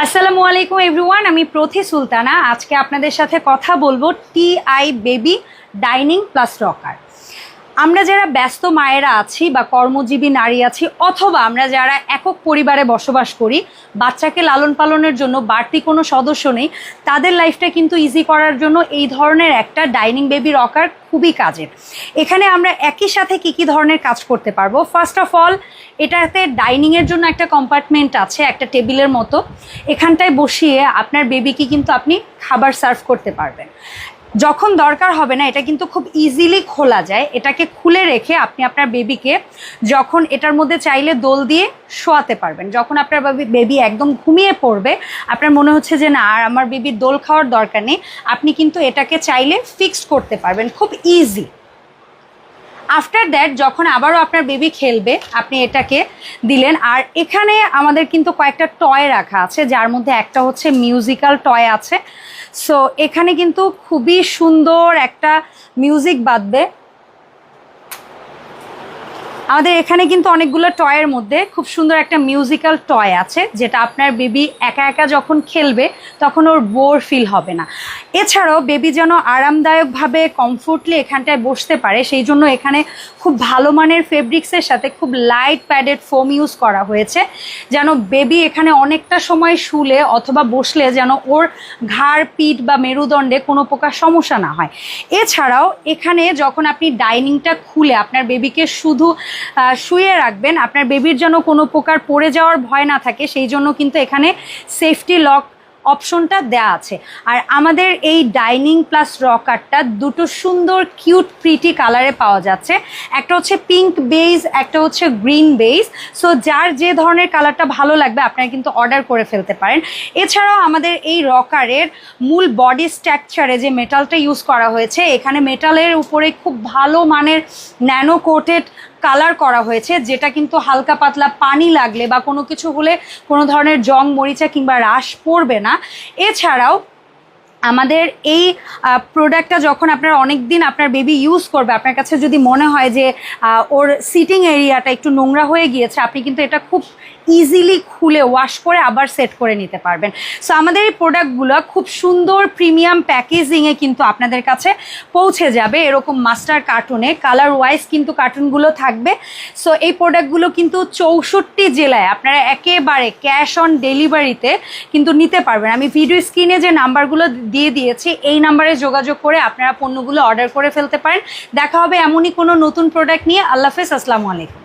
আসসালামু আলাইকুম এভরিওয়ান, আমি প্রথি সুলতানা। আজকে আপনাদের সাথে কথা বলব T I baby dining plus rocker আমরা যারা ব্যস্ত মায়েরা আছি বা কর্মজীবী নারী আছি, অথবা আমরা যারা একক পরিবারে বসবাস করি, বাচ্চাকে লালন পালনের জন্য বাড়তি কোনো সদস্য নেই, তাদের লাইফটা কিন্তু ইজি করার জন্য এই ধরনের একটা ডাইনিং বেবি রকার খুবই কাজের। এখানে আমরা একই সাথে কি কি ধরনের কাজ করতে পারব? ফার্স্ট অফ অল এটাতে ডাইনিংয়ের জন্য একটা কম্পার্টমেন্ট আছে, একটা টেবিলের মতো। এখানটায় বসিয়ে আপনার বেবিকে কিন্তু আপনি খাবার সার্ভ করতে পারবেন। যখন দরকার হবে না, এটা কিন্তু খুব ইজিলি খোলা যায়। এটাকে খুলে রেখে আপনি আপনার বেবিকে যখন এটার মধ্যে চাইলে দোল দিয়ে শোয়াতে পারবেন। যখন আপনার বেবি একদম ঘুমিয়ে পড়বে, আপনার মনে হচ্ছে যে, না, আর আমার বেবির দোল খাওয়ার দরকার নেই। আপনি কিন্তু এটাকে চাইলে ফিক্সড করতে পারবেন, খুব ইজি আফটার দ্যাট যখন আবারও আপনার বেবি খেলবে, আপনি এটাকে দিলেন। আর এখানে আমাদের কিন্তু কয়েকটা টয় রাখা আছে, যার মধ্যে একটা হচ্ছে মিউজিক্যাল টয় আছে। সো এখানে কিন্তু খুবই সুন্দর একটা মিউজিক বাঁধবে আমাদের এখানে কিন্তু অনেকগুলো টয়ের মধ্যে খুব সুন্দর একটা মিউজিক্যাল টয় আছে, যেটা আপনার বেবি একা একা যখন খেলবে, তখন ওর বোর ফিল হবে না। এছাড়াও বেবি যেন আরামদায়কভাবে কমফোর্টলি এখানটায় বসতে পারে, সেই জন্য এখানে খুব ভালো মানের ফেব্রিক্সের সাথে খুব লাইট প্যাডেড ফোম ইউজ করা হয়েছে। যেন বেবি এখানে অনেকটা সময় শুলে অথবা বসলে যেন ওর ঘাড়, পিঠ বা মেরুদণ্ডে কোনো প্রকার সমস্যা না হয়। এছাড়াও এখানে যখন আপনি ডাইনিংটা খুলে আপনার বেবিকে শুধু শুয়ে রাখবেন, আপনার বেবির যেন কোনো প্রকার পড়ে যাওয়ার ভয় না থাকে, সেই জন্য কিন্তু এখানে সেফটি লক অপশনটা দেয়া আছে। আর আমাদের এই ডাইনিং প্লাস রকারটা দুটো সুন্দর কিউট প্রিটি কালারে পাওয়া যাচ্ছে। একটা হচ্ছে পিঙ্ক বেজ একটা হচ্ছে গ্রিন বেজ সো যার যে ধরনের কালারটা ভালো লাগবে আপনারা কিন্তু অর্ডার করে ফেলতে পারেন। এছাড়াও আমাদের এই রকারের মূল বডি স্ট্রাকচারে যে মেটালটা ইউজ করা হয়েছে, এখানে মেটালের উপরে খুব ভালো মানের ন্যানো কোটেড কালার করা হয়েছে, যেটা কিন্তু হালকা পাতলা পানি লাগলে বা কোনো কিছু হলে কোনো ধরনের জং, মরিচা কিংবা রাশ পড়বে না। এছাড়াও আমাদের এই প্রোডাক্টটা যখন আপনার অনেক দিন আপনার বেবি ইউজ করবে, আপনার কাছে যদি মনে হয় যে ওর সিটিং এরিয়াটা একটু নোংরা হয়ে গিয়েছে, আপনি কিন্তু এটা খুব ইজিলি খুলে ওয়াশ করে আবার সেট করে নিতে পারবেন। সো আমাদের এই প্রোডাক্টগুলো খুব সুন্দর প্রিমিয়াম প্যাকেজিংয়ে কিন্তু আপনাদের কাছে পৌঁছে যাবে, এরকম মাস্টার কার্টুনে কালার ওয়াইজ কিন্তু কার্টুনগুলো থাকবে। সো এই প্রোডাক্টগুলো কিন্তু চৌষট্টি জেলায় আপনারা একেবারে ক্যাশ অন ডেলিভারিতে কিন্তু নিতে পারবেন। আমি ভিডিও স্ক্রিনে যে নাম্বারগুলো দিয়ে দিয়েছি। এই নাম্বারে যোগাযোগ করে আপনারা পণ্যগুলো অর্ডার করে ফেলতে পারেন। দেখা হবে এমনই কোনো নতুন প্রোডাক্ট নিয়ে। আল্লাহ হাফেজ, আসসালামু আলাইকুম।